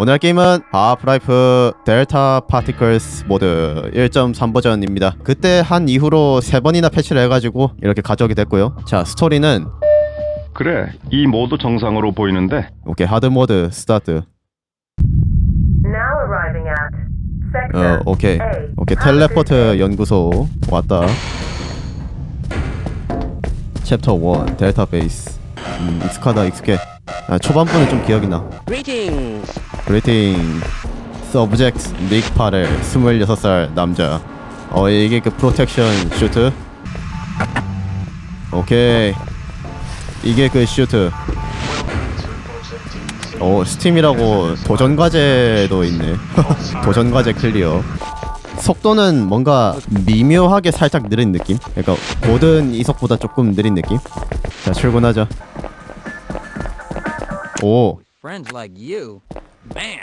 오늘 할 게임은 하프라이프 델타 파티클스 모드 1.3 버전입니다. 그때 한 이후로 세 번이나 패치를 해가지고 이렇게 가져오게 됐고요. 자 스토리는 그래, 이 모두 정상으로 보이는데 오케이 하드 모드 스타트. Now arriving at 어 sector 오케이 A. 오케이 텔레포트 연구소 왔다. 챕터 1 델타 베이스. 음, 익숙하다 익숙해. 아, 초반부는 좀 기억이 나. Greetings. 그레이팅 서브젝트 닉 파렐 26살 남자. 어 이게 그 프로텍션 슈트 오케이 이게 그 슈트 어 스팀이라고 도전 과제도 있네. 도전 과제 클리어. 속도는 뭔가 미묘하게 살짝 느린 느낌? 그러니까 고든 이속보다 조금 느린 느낌? 자 출근하자. 오. Friends like you.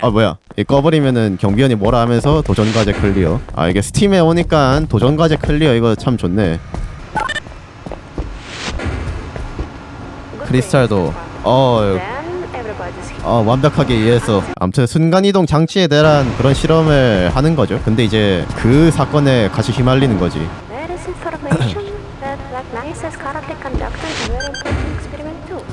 아 뭐야. 이 꺼버리면은 경비원이 뭐라 하면서 도전 과제 클리어. 아 이게 스팀에 오니까 도전 과제 클리어 이거 참 좋네. 크리스탈도 어, 어 완벽하게 이해했어. 아무튼 순간이동 장치에 대한 그런 실험을 하는 거죠. 근데 이제 그 사건에 같이 휘말리는 거지.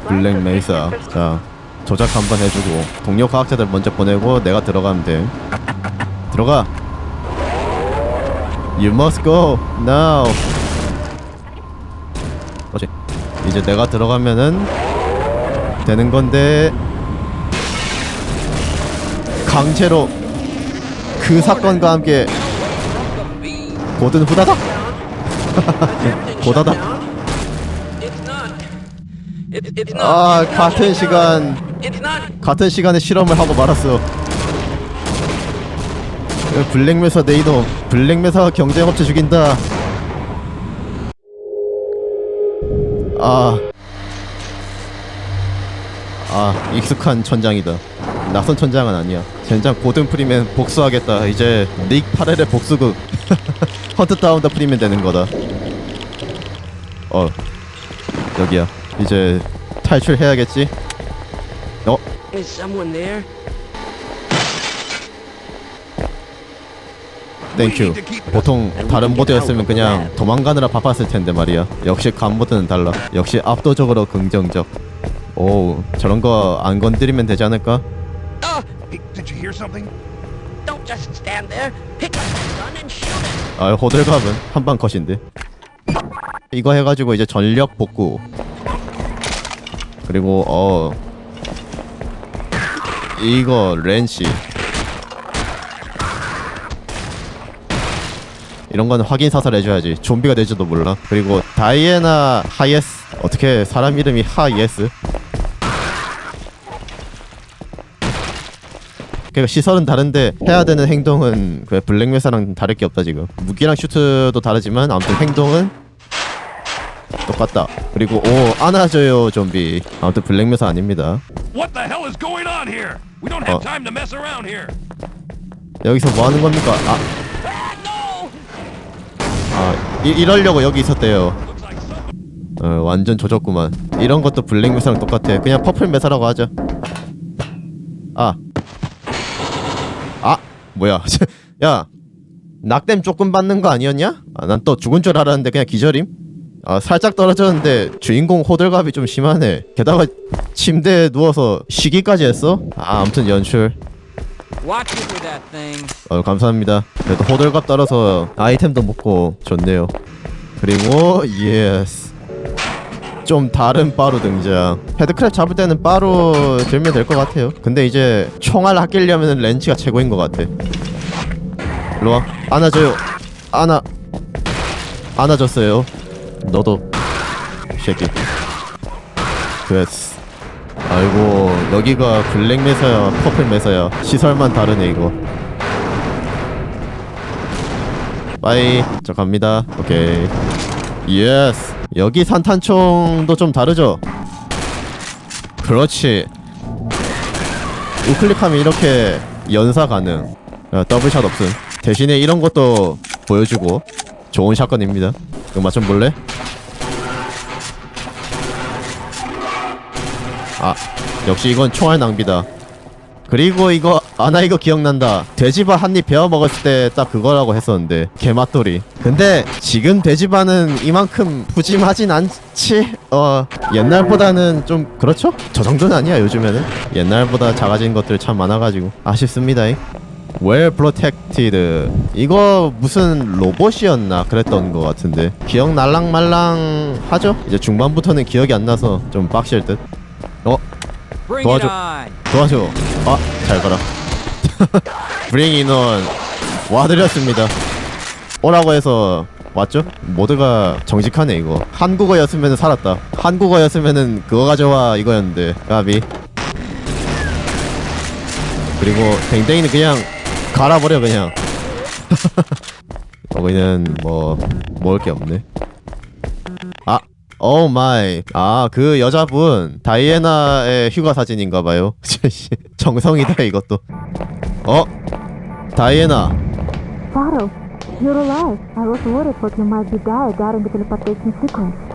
블랙 메이사 자 조작 한번 해주고 동료 과학자들 먼저 보내고 내가 들어가면 돼. 들어가. You must go now. 그렇지. 이제 내가 들어가면은 되는 건데 강제로 그 사건과 함께 고든 후다닥. 고다닥. 아 같은 시간. 같은 시간에 실험을 하고 말았어. 블랙메사 내 이놈. 블랙메사가 경쟁업체 죽인다. 아. 아, 익숙한 천장이다. 낯선 천장은 아니야. 젠장 고든 프리맨 복수하겠다. 이제 닉 파렐의 복수극. 헌트 다운 더 프리맨 되는 거다. 어. 여기야. 이제 탈출해야겠지? 어? Is someone there? 땡큐 보통 다른 모드였으면 그냥 도망가느라 바빴을 텐데 말이야. 역시 간 모드는 달라. 역시 압도적으로 긍정적. 오 저런 거 안 건드리면 되지 않을까? It. 아 호들갑은 한방 컷인데. 이거 해가지고 이제 전력 복구. 그리고 어 이거 렌시 이런 건 확인 사살 해줘야지. 좀비가 될지도 몰라. 그리고 다이애나 하예스. 어떻게 사람 이름이 하예스? 그러니까 시설은 다른데 해야 되는 행동은 그 블랙메사랑 다를 게 없다 지금. 무기랑 슈트도 다르지만 아무튼 행동은 똑같다. 그리고 오 안아줘요 좀비. 아무튼 블랙메사 아닙니다. Here. 여기서 뭐 하는 겁니까? 아. 아 이, 이러려고 여기 있었대요. 어 완전 조졌구만. 이런 것도 블랙메사랑 똑같아. 그냥 퍼플 메사라고 하자 아. 아, 뭐야. 야 낙댐 조금 받는 거 아니었냐? 아, 난 또 죽은 줄 알았는데 그냥 기절임? 아 살짝 떨어졌는데 주인공 호들갑이 좀 심하네. 게다가 침대에 누워서 쉬기까지 했어? 아 아무튼 연출. 어 감사합니다. 그래도 호들갑 떨어서 아이템도 먹고 좋네요. 그리고 예스 좀 다른 바로 등장. 헤드크랩 잡을 때는 바로 들면 될 것 같아요. 근데 이제 총알 아끼려면 렌치가 최고인 것 같아. 일로와. 안아줘요. 안아. 안아줬어요 너도 이 새끼. 됐어. 아이고 여기가 블랙 메사야 퍼플 메사야. 시설만 다르네 이거. 빠이. 저 갑니다. 오케이. 예스. 여기 산탄총도 좀 다르죠? 그렇지. 우클릭하면 이렇게 연사 가능. 야, 더블샷 없음. 대신에 이런 것도 보여주고 좋은 샷건입니다 이거 맛 좀 볼래? 아 역시 이건 총알 낭비다. 그리고 이거 아나 이거 기억난다. 돼지바 한 입 베어 먹었을 때 딱 그거라고 했었는데 개맛돌이. 근데 지금 돼지바는 이만큼 푸짐하진 않지? 어 옛날보다는 좀 그렇죠? 저 정도는 아니야 요즘에는. 옛날보다 작아진 것들 참 많아가지고. 아쉽습니다 well protected 이거 무슨 로봇이었나 그랬던 것 같은데 기억 날랑말랑 하죠? 이제 중반부터는 기억이 안 나서 좀 빡실 듯 어? 도와줘. 도와줘. 아, 잘 가라. 브링 인원 와드렸습니다. 오라고 해서 왔죠? 모두가 정직하네 이거. 한국어였으면 살았다. 한국어였으면은 그거 가져와 이거였는데 까비. 그리고 댕댕이는 그냥 갈아버려 그냥. 여기는 뭐 먹을 게 없네. 아, 오 마이. 아, 그 여자분 다이애나의 휴가 사진인가 봐요. 정성이다 이것도. 어? 다이애나. Faro, you're alive. I was worried what you might be dead during the teleportation sequence.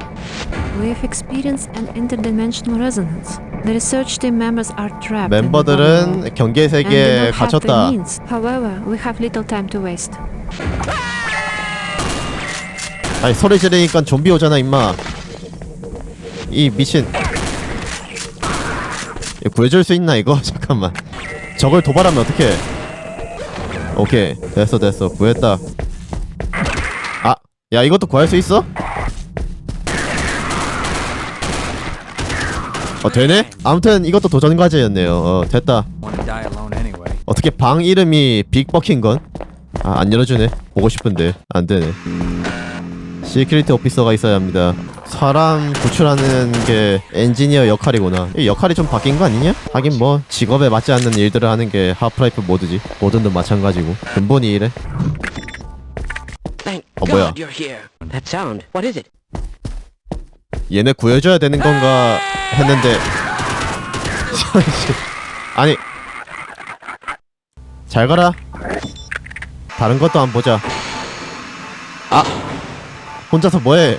We've experienced an interdimensional resonance. The research team members are trapped. 멤버들은 경계 and 세계에 갇혔다. However, we have little time to waste. 아니 소리 지르니까 좀비 오잖아 임마. 이 미친. 구해줄 수 있나 이거? 잠깐만. 저걸 도발하면 어떡해? 오케이 됐어 됐어 구했다. 아, 야 이것도 구할 수 있어? 어 되네? 아무튼 이것도 도전 과제였네요. 어 됐다. 어떻게 방 이름이 빅버킨 건? 아, 안 열어주네. 보고 싶은데 안 되네. 시큐리티 오피서가 있어야 합니다. 사람 구출하는 게 엔지니어 역할이구나. 이 역할이 좀 바뀐 거 아니냐? 하긴 뭐 직업에 맞지 않는 일들을 하는 게 하프라이프 모드지. 모든도 마찬가지고. 근본이 이래. Oh, 뭐야? God you're here. That sound. What is it? 얘네 구해줘야 되는 건가 했는데. 아니. 잘 가라. 다른 것도 안 보자. 아. 혼자서 뭐해?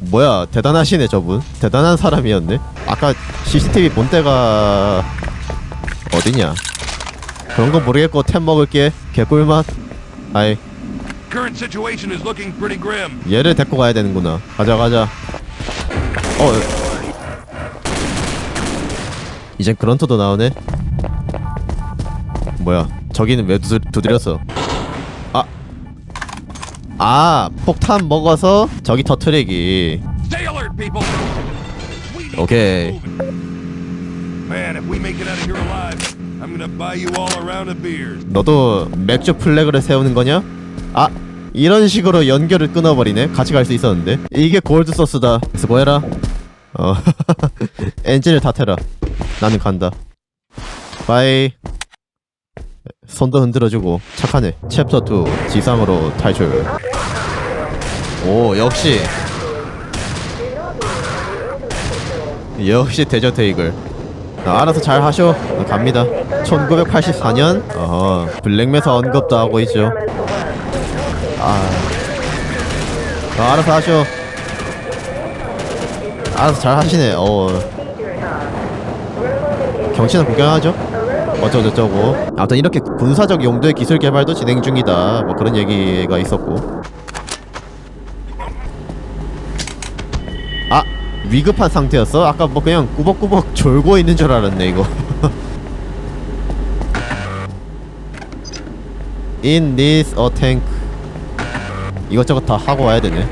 뭐야 대단하시네 저분. 대단한 사람이었네. 아까 CCTV 본 데가 어디냐? 그런 거 모르겠고 템 먹을게. 개꿀맛. 아이 Current situation is looking pretty grim. 얘를 데리고 가야 되는구나. 가자 가자. 어. 이젠 그런트도 나오네. 뭐야? 저기는 왜 두드, 두드렸어? 아. 아, 폭탄 먹어서 저기 터트리기. Stay alert, people. We need Okay. to move it. Man, if we make it out of here alive, I'm gonna buy you all a round of beers. 너도 맥주 플래그를 세우는 거냐? 아, 이런 식으로 연결을 끊어버리네. 같이 갈 수 있었는데. 이게 골드 소스다. 수고해라. 어, 엔진을 다 태라. 나는 간다. 바이. 손도 흔들어주고 착하네. 챕터 2 지상으로 탈출. 오 역시 역시 데저트 이글. 아, 알아서 잘 하쇼. 어, 갑니다. 1984년 어허 블랙메사 언급도 하고 있죠. 아, 어, 알아서 하쇼. 알아서 잘 하시네. 어. 경치는 구경하죠. 어쩌고저쩌고. 아무튼 이렇게 군사적 용도의 기술 개발도 진행 중이다. 뭐 그런 얘기가 있었고. 아 위급한 상태였어? 아까 뭐 그냥 꾸벅꾸벅 졸고 있는 줄 알았네 이거. In this a tank. 이것저것 다 하고 와야 되네.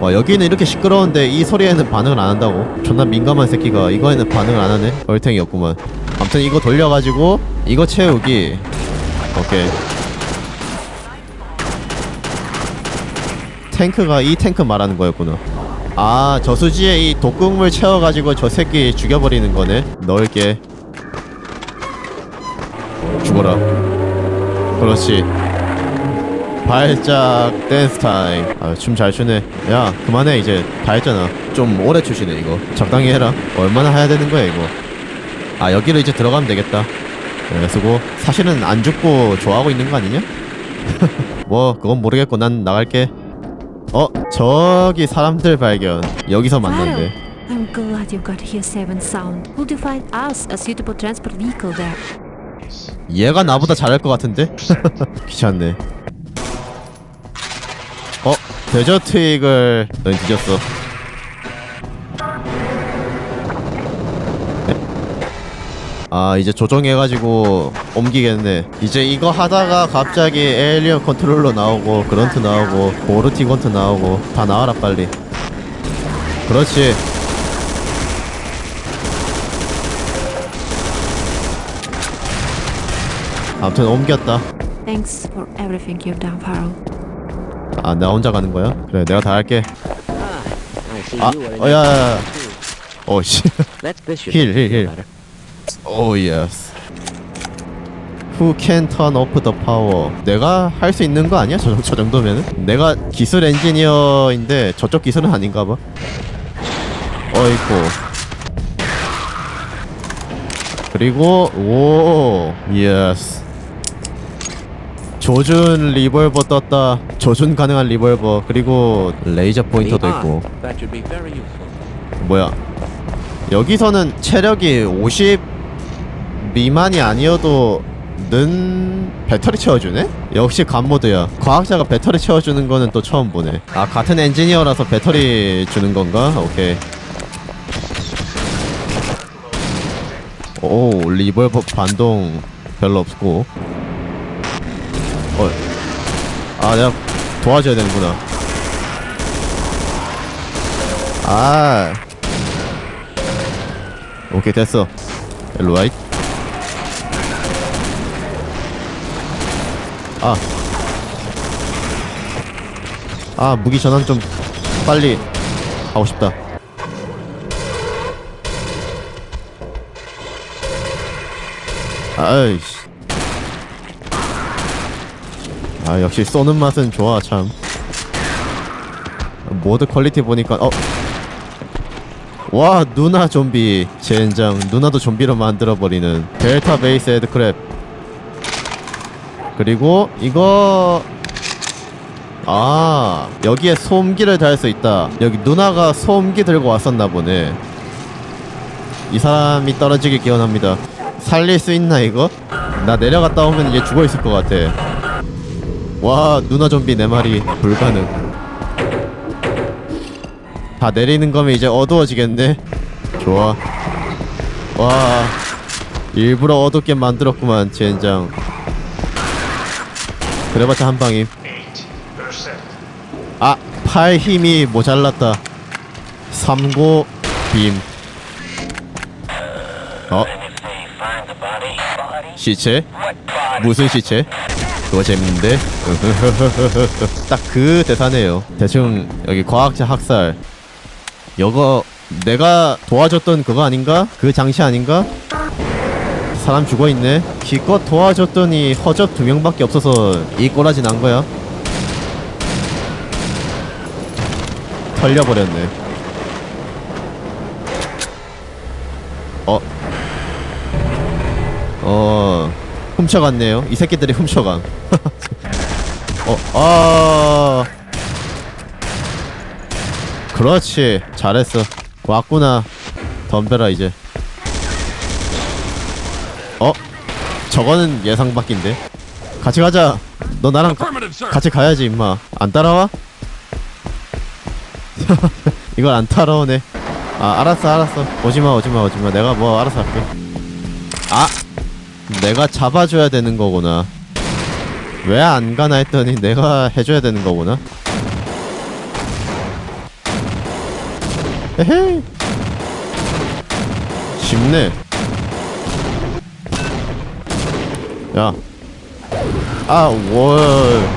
와 여기는 이렇게 시끄러운데 이 소리에는 반응을 안 한다고? 존나 민감한 새끼가 이거에는 반응을 안 하네? 얼탱이었구만. 아무튼 이거 돌려가지고 이거 채우기. 오케이. 탱크가 이 탱크 말하는 거였구나. 아 저수지에 이 독극물 채워가지고 저 새끼 죽여버리는 거네. 넣을게. 죽어라. 그렇지. 발작 댄스 타임. 아, 춤 잘 추네. 야, 그만해 이제 다 했잖아. 좀 오래 추시네 이거. 적당히 해라. 얼마나 해야 되는 거야 이거. 아, 여기로 이제 들어가면 되겠다. 네, 수고. 사실은 안 죽고 좋아하고 있는 거 아니냐? 뭐 그건 모르겠고 난 나갈게. 어 저기 사람들 발견 여기서 만났네 I'm glad you got here safe and sound. You find us a suitable transport vehicle there? 얘가 나보다 잘할 것 같은데? 귀찮네. 어? 데저트 이글. 넌 뒤졌어. 아 이제 조정해가지고 옮기겠네. 이제 이거 하다가 갑자기 에일리언 컨트롤러 나오고 그런트 나오고 보르티 건트 나오고 다 나와라 빨리. 그렇지 아무튼 옮겼다 Thanks for everything you've done, Farrell. 아나 혼자 가는 거야? 그래 내가 다 할게 아 어 야 야야. 오씨 Let's this should 힐 힐힐 better. 오 예스 Who can turn off the power 내가 할 수 있는 거 아니야? 저, 저 정도면은? 내가 기술 엔지니어인데 저쪽 기술은 아닌가 봐 어이쿠 그리고 오 예스 조준 리볼버 떴다 조준 가능한 리볼버 그리고 레이저 포인터도 The 있고. 뭐야 여기서는 체력이 50 미만이 아니어도 는 배터리 채워주네? 역시 간모드야 과학자가 배터리 채워주는 거는 또 처음 보네 아 같은 엔지니어라서 배터리 주는 건가? 오케이 오 리볼버 반동 별로 없고 어. 아 내가 도와줘야 되는구나 아 오케이 됐어 일로 와이 아. 아, 무기 전환 좀 빨리 하고 싶다. 아이씨. 아, 역시 쏘는 맛은 좋아, 참. 모드 퀄리티 보니까, 어. 와, 누나 좀비. 젠장, 누나도 좀비로 만들어버리는 델타 베이스 헤드크랩. 그리고 이거 아 여기에 소음기를 달 수 있다 여기 누나가 소음기 들고 왔었나 보네 이 사람이 떨어지길 기원합니다 살릴 수 있나 이거? 나 내려갔다 오면 얘 죽어 있을 것 같아 와 누나 좀비 네 마리 불가능 다 내리는 거면 이제 어두워지겠네 좋아 와 일부러 어둡게 만들었구만 젠장 그래봤자 한 방임. 아, 팔 힘이 모자랐다. 삼고 빔. 어? 시체? 무슨 시체? 그거 재밌는데? 딱 그 대사네요. 대충 여기 과학자 학살. 여거 내가 도와줬던 그거 아닌가? 그 장치 아닌가? 사람 죽어 있네. 기껏 도와줬더니 허접 두 명밖에 없어서 이 꼬라지 난 거야. 털려버렸네. 훔쳐갔네요. 이 새끼들이 훔쳐간. 어, 아. 그렇지. 잘했어. 왔구나. 덤벼라, 이제. 어? 저거는 예상 밖인데. 같이 가자. 너 나랑 가, 같이 가야지 임마. 안 따라와? 이걸 안 따라오네. 아 알았어 알았어. 오지마 오지마 오지마. 내가 뭐 알아서 할게. 아 내가 잡아줘야 되는 거구나. 왜 안 가나 했더니 내가 해줘야 되는 거구나. 에헤이. 쉽네. 야. 아, 월.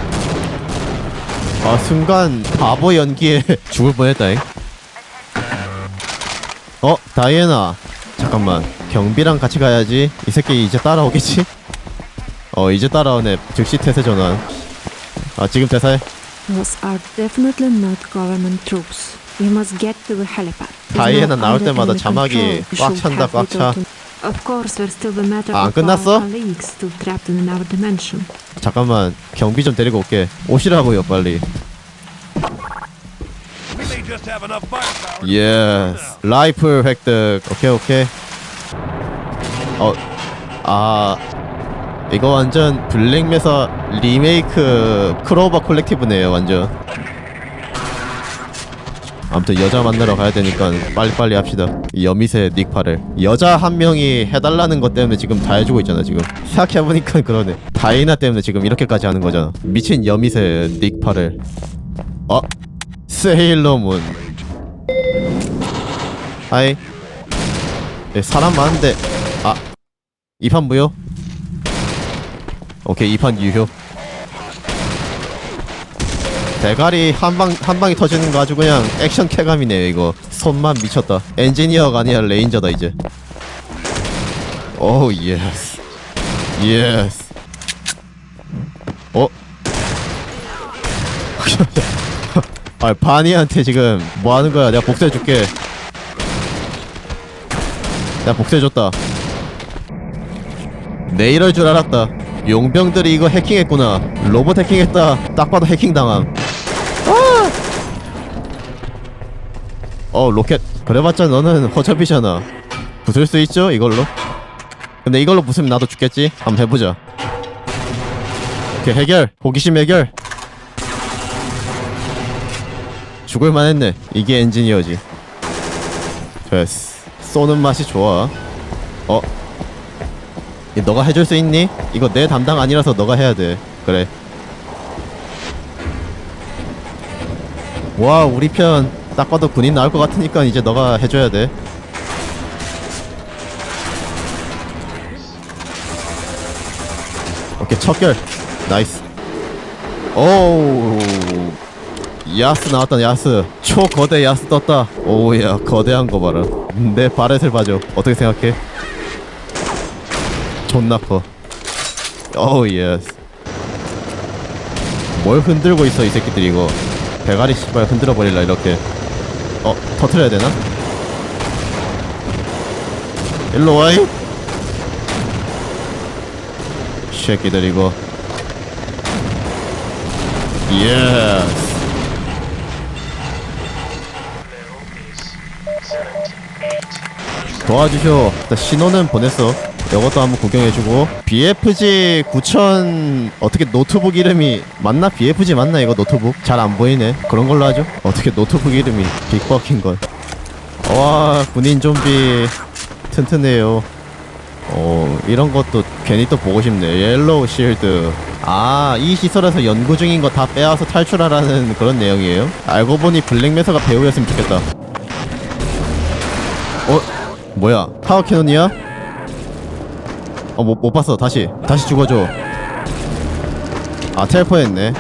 아, 순간 바보 연기에 죽을 뻔했다잉. 어, 다이애나. 잠깐만. 경비랑 같이 가야지. 이 새끼 이제 따라오겠지? 어, 이제 따라오네. 즉시 태세 전환. 아, 지금 대사해. Those are definitely not government troops. We must get to the helipad. There's 다이애나 나올 때마다 자막이 꽉 찬다, have 꽉 little 차. to- Of course, there's still the matter 아, 안 of our 끝났어? colleagues still trapped in another dimension. 잠깐만. 경비 좀 데리고 올게. 오시라고요, 빨리. just have enough firepower. 예스 라이플 획득 오케이 오케이 어 아 이거 완전 블랙메사 리메이크 크로버 콜렉티브네요 완전. 아무튼 여자 만나러 가야 되니까 빨리빨리 합시다. 이 여미새 닉파를. 여자 한 명이 해달라는 것 때문에 지금 다 해주고 있잖아 지금. 생각해보니까 그러네. 다이나 때문에 지금 이렇게까지 하는 거잖아. 미친 여미새 닉파를. 어? 세일러문. 하이. 네, 사람 많은데. 아 2판 무효? 오케이 2판 유효. 대가리 한방 한 방이 터지는 거 아주 그냥 액션 쾌감이네요 이거. 손만 미쳤다. 엔지니어가 아니라 레인저다 이제. 오 예스. 예스. 어? 아 바니한테 지금 뭐 하는 거야? 내가 복수해 줄게. 내가 복수해 줬다 내 이럴 줄 알았다. 용병들이 이거 해킹했구나. 로봇 해킹했다. 딱 봐도 해킹 당함. 아! 어 로켓. 그래봤자 너는 허접이잖아. 부술 수 있죠 이걸로? 근데 이걸로 부수면 나도 죽겠지? 한번 해보자. 오케이 해결. 호기심 해결. 죽을만 했네. 이게 엔지니어지. 됐어. 쏘는 맛이 좋아. 어? 이 너가 해줄 수 있니? 이거 내 담당 아니라서 너가 해야 돼. 그래. 와 우리 편 딱 봐도 군인 나올 것 같으니까 이제 너가 해줘야 돼. 오케이 첫결. 나이스. 오우. 야스 나왔다 야스. 초거대 야스 떴다. 오야 거대한 거 봐라. 내 바렛을 봐줘. 어떻게 생각해? 존나 커. 오우 예스 뭘 흔들고 있어 이 새끼들이 이거. 대가리 씨발 흔들어 버릴라 이렇게. 어 터트려야 되나? 일로 와이 새끼들 이거. 예스 도와주쇼 일단 신호는 보냈어 이것도 한번 구경해주고. BFG 9000 어떻게 노트북 이름이 맞나? BFG 맞나? 이거 노트북? 잘 안 보이네. 그런 걸로 하죠? 어떻게 노트북 이름이 빅버킹걸? 와 군인 좀비 튼튼해요. 어 이런 것도 괜히 또 보고 싶네. 옐로우 실드. 아 이 시설에서 연구 중인 거 다 빼와서 탈출하라는 그런 내용이에요? 알고 보니 블랙메서가 배우였으면 좋겠다. 어? 뭐야? 타워 캐논이야? 어 못 못 봤어. 다시. 다시 죽어줘. 아 텔포했네.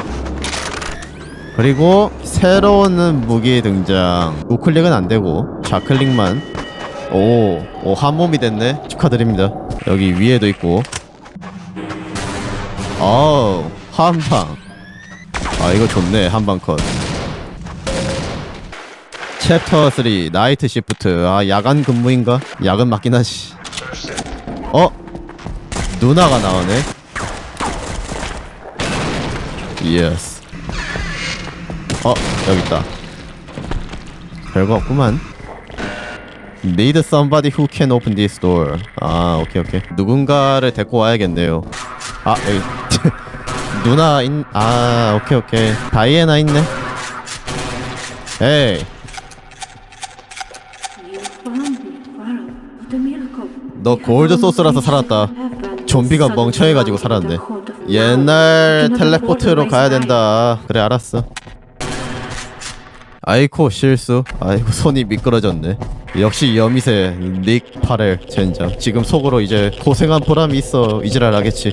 그리고 새로운 무기 등장. 우클릭은 안 되고 좌클릭만. 오, 오 한 몸이 됐네. 축하드립니다. 여기 위에도 있고. 어우 한 방. 아 이거 좋네 한 방 컷. 챕터 3 나이트 시프트. 아 야간 근무인가? 야근 맞긴 하지. 어? 누나가 나오네. 예스 어 여기 있다. 별거 없구만. Need somebody who can open this door. 아 오케이 오케이. 누군가를 데리고 와야겠네요. 아 여기. 누나 있.. 아 오케이 오케이. 다이애나 있네. 에이. 너 골드 소스라서 살았다. 좀비가 멍청해가지고 살았네. 옛날 텔레포트로 가야 된다. 그래 알았어. 아이코 실수. 아이고 손이 미끄러졌네. 역시 여미새 닉 파렐 젠장. 지금 속으로 이제 고생한 보람이 있어. 이지랄 하겠지.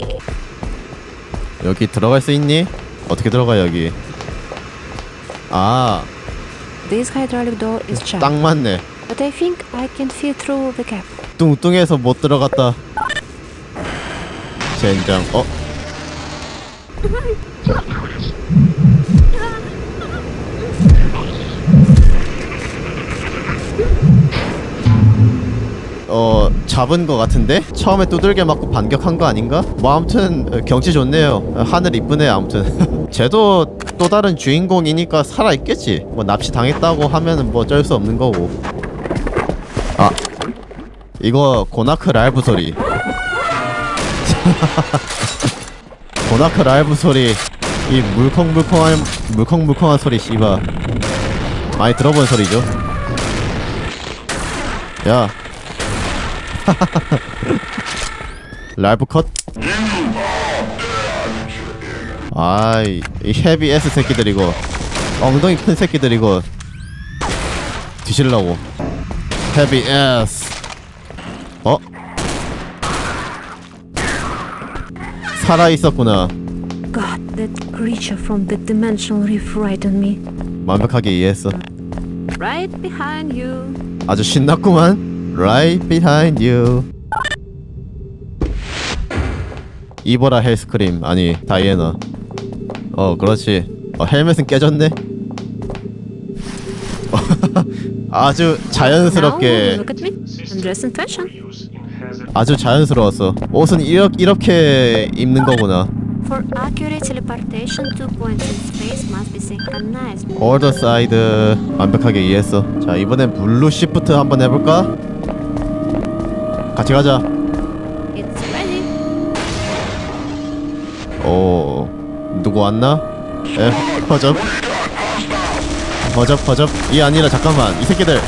여기 들어갈 수 있니? 어떻게 들어가 여기? 아, 딱 맞네. 뚱뚱해서 못 들어갔다. 젠장. 어? 어 잡은 거 같은데 처음에 두들겨 맞고 반격한 거 아닌가? 뭐 아무튼 어, 경치 좋네요. 어, 하늘 이쁘네 아무튼. 쟤도 또 다른 주인공이니까 살아 있겠지. 뭐 납치 당했다고 하면은 뭐 어쩔 수 없는 거고. 아 이거 고나크 라이브 소리. 고나크 라이브 소리. 이 물컹물컹한 물컹물컹한 소리 씨바 많이 들어본 소리죠. 야. 라이브 컷. 아이 이 헤비 S 새끼들 이거 엉덩이 큰 새끼들 이거 뒤질라고 헤비 S 살아 있었구나 God, that creature from the dimensional reef frightened me. 완벽하게 이해했어 Right behind you. 아주 신났구만 Right behind you 이보라 헬스크림 아니 다이애나 어 그렇지 어, 헬멧은 깨졌네 아주 Now 자연스럽게 look at me. I'm dressed in fashion. 아주 자연스러웠어 옷은 이렇게, 이렇게 입는 거구나 For accurate teleportation, two points in space must be synchronized. 오더 사이드 완벽하게 이해했어 자 이번엔 블루 시프트 한번 해볼까? 같이 가자 It's ready. 오 누구 왔나? 에 허접 허접 허접 이 아니라 잠깐만 이 새끼들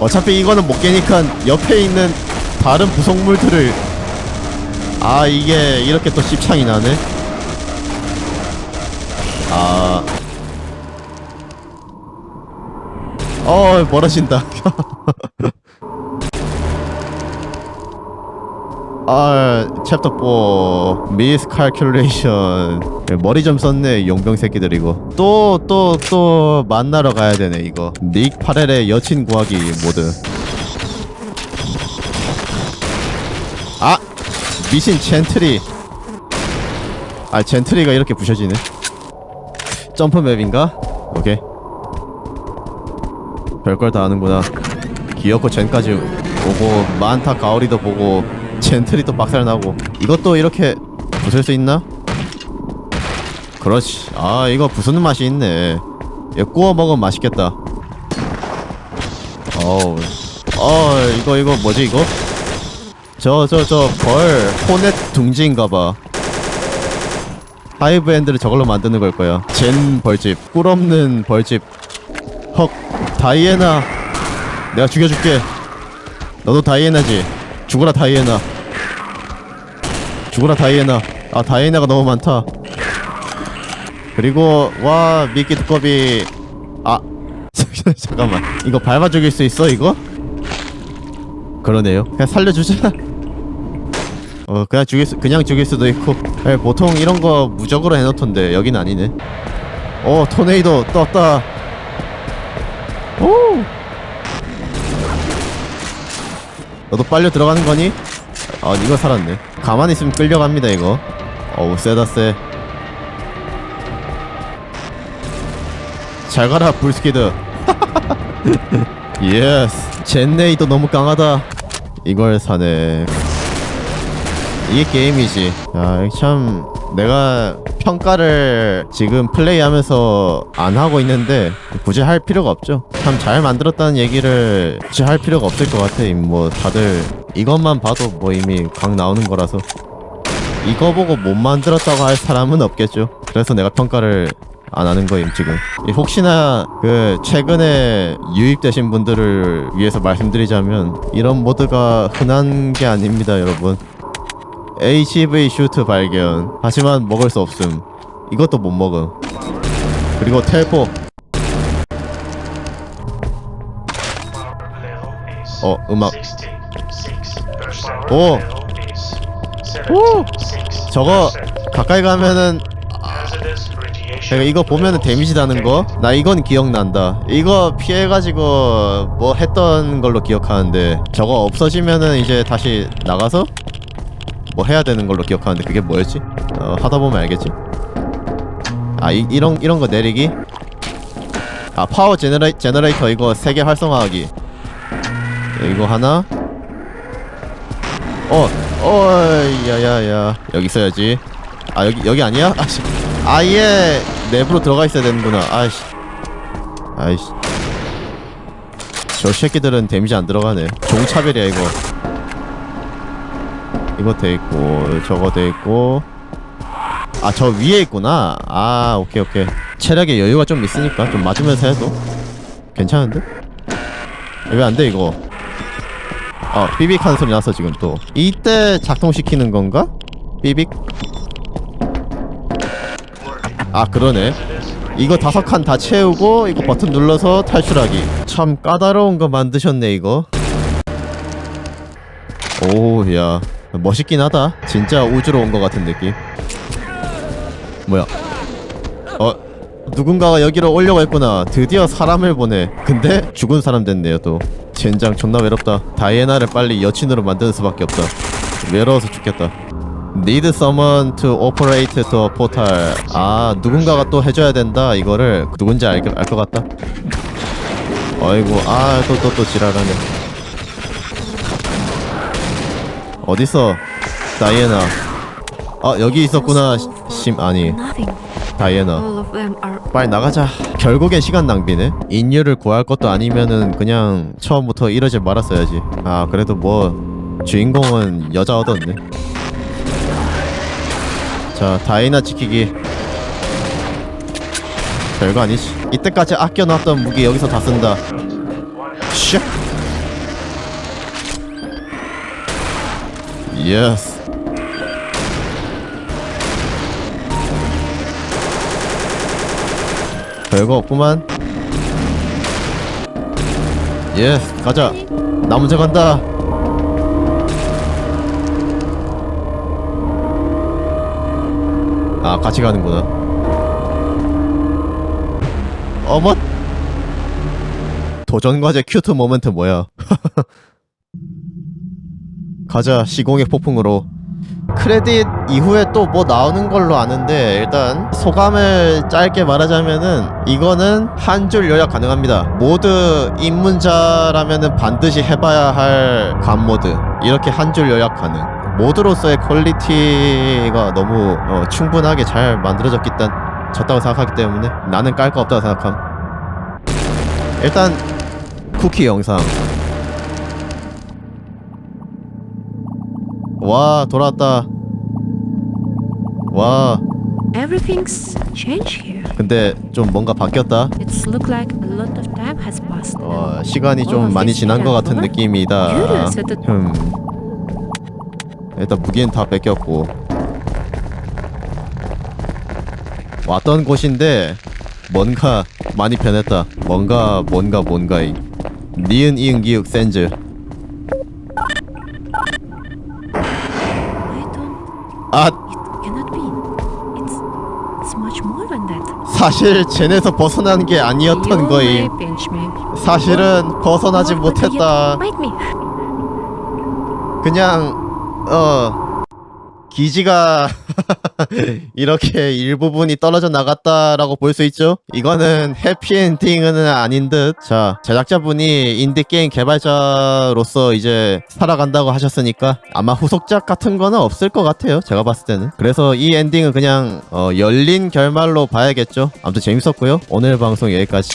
어차피 이거는 못 깨니까 옆에 있는 다른 부속물들을 아 이게 이렇게 또 씹창이 나네 아 어, 멀어진다. 아, 챕터 4 미스 칼큘레이션. 머리 좀 썼네 용병 새끼들 이거 또 또 또 만나러 가야 되네 이거. 닉 파렐의 여친 구하기 모드. 아! 미신 젠트리. 아 젠트리가 이렇게 부셔지네? 점프 맵인가? 오케이. 별걸 다 아는구나. 기어코 젠까지 오고 만타 가오리도 보고 젠트리도 박살나고. 이것도 이렇게 부술 수 있나? 그렇지. 아 이거 부수는 맛이 있네. 이거 구워 먹으면 맛있겠다. 어우 어 이거 이거 뭐지 이거? 저 저 저벌 호넷 둥지인가봐. 하이브 핸드를 저걸로 만드는 걸 거야. 젠 벌집 꿀 없는 벌집. 헉 다이애나. 내가 죽여줄게. 너도 다이애나지 죽어라 다이애나. 죽어라 다이애나. 아 다이애나가 너무 많다. 그리고 와 미끼 두꺼비. 아 잠깐만. 이거 밟아 죽일 수 있어 이거? 그러네요. 그냥 살려주자. 어 그냥 죽일 수 그냥 죽일 수도 있고. 예, 보통 이런 거 무적으로 해놓던데 여긴 아니네. 오 토네이도 떴다. 오 너도 빨려 들어가는 거니? 아 이거 살았네. 가만히 있으면 끌려갑니다 이거. 어우 세다 세. 잘 가라 불스키드. 예스 젠네이도 너무 강하다. 이걸 사네. 이게 게임이지. 야참 내가 평가를 지금 플레이하면서 안 하고 있는데 굳이 할 필요가 없죠. 참 잘 만들었다는 얘기를 굳이 할 필요가 없을 것 같아. 뭐 다들 이것만 봐도 뭐 이미 각 나오는 거라서. 이거 보고 못 만들었다고 할 사람은 없겠죠. 그래서 내가 평가를 안 하는 거임 지금. 이 혹시나 그 최근에 유입되신 분들을 위해서 말씀드리자면 이런 모드가 흔한 게 아닙니다 여러분 HV 슈트 발견 하지만 먹을 수 없음 이것도 못 먹음 그리고 텔포 어 음악 오! 오! 저거 가까이 가면은 내가 이거 보면은 데미지 나는 거? 나 이건 기억난다. 이거 피해가지고 뭐 했던 걸로 기억하는데 저거 없어지면은 이제 다시 나가서 뭐 해야 되는 걸로 기억하는데 그게 뭐였지? 어, 하다 보면 알겠지? 아 이, 이런 이런 거 내리기? 아 파워 제너레, 제너레이터 이거 세 개 활성화하기. 이거 하나? 어, 어, 야야야. 여기 있어야지. 아 여기 여기 아니야? 아씨. 아예 내부로 들어가 있어야 되는구나. 아이씨. 아이씨. 저 새끼들은 데미지 안 들어가네. 종차별이야 이거 이거 돼 있고 저거 돼 있고. 아 저 위에 있구나. 아 오케이 오케이. 체력에 여유가 좀 있으니까 좀 맞으면서 해도 괜찮은데? 왜 안 돼 이거? 아 삐빅 하는 소리 났어 지금 또. 이때 작동시키는 건가? 삐빅? 아 그러네. 이거 다섯 칸 다 채우고 이거 버튼 눌러서 탈출하기. 참 까다로운 거 만드셨네 이거. 오야 멋있긴 하다. 진짜 우주로 온거 같은 느낌. 뭐야? 어 누군가가 여기로 오려고 했구나. 드디어 사람을 보내 근데 죽은 사람 됐네요 또. 젠장 존나 외롭다. 다이애나를 빨리 여친으로 만드는 수밖에 없다. 외로워서 죽겠다. Need someone to operate the portal. 아 누군가가 또 해줘야 된다. 이거를 누군지 알 것 같다. 아이고 아 또 또 또 지랄하네 어딨어 다이애나. 아 여기 있었구나 시- 심 아니. 다이애나. 빨리 나가자. 결국엔 시간 낭비네. 인류를 구할 것도 아니면은 그냥 처음부터 이러지 말았어야지. 아 그래도 뭐 주인공은 여자 얻었네. 자 다이나 지키기. 별거 아니지. 이때까지 아껴놨던 무기 여기서 다 쓴다. 샥 예스 별거 없구만. 예스 가자. 나 먼저 간다. 아 같이 가는구나. 어머 도전과제 큐트 모멘트 뭐야 가자 시공의 폭풍으로. 크레딧 이후에 또 뭐 나오는 걸로 아는데 일단 소감을 짧게 말하자면은 이거는 한 줄 요약 가능합니다. 모드 입문자라면은 반드시 해봐야 할 관모드. 이렇게 한 줄 요약 가능. 모드로서의 퀄리티가 너무 어, 충분하게 잘 만들어졌기 때 졌다고 생각하기 때문에 나는 깔 거 없다고 생각함. 일단 쿠키 영상 와 돌아왔다. 와. Everything's changed here. 근데 좀 뭔가 바뀌었다. It's look like a lot of time has passed. 와 시간이 좀 많이 지난 것 같은 느낌이다. 흠. 일단 무기는 다 뺏겼고. 왔던 곳인데 뭔가 많이 변했다. 뭔가 뭔가 뭔가이 니은 이응 기육 센즈 아 It cannot be. It's it's much more than that. 사실 젠에서 벗어난 게 아니었던 You 거임 may pinch me. 사실은 벗어나지 못했다 yet, Bite me. 그냥 어 기지가 이렇게 일부분이 떨어져 나갔다라고 볼 수 있죠. 이거는 해피엔딩은 아닌 듯. 자 제작자분이 인디 게임 개발자로서 이제 살아간다고 하셨으니까 아마 후속작 같은 거는 없을 것 같아요. 제가 봤을 때는. 그래서 이 엔딩은 그냥 어, 열린 결말로 봐야겠죠. 아무튼 재밌었고요. 오늘 방송 여기까지.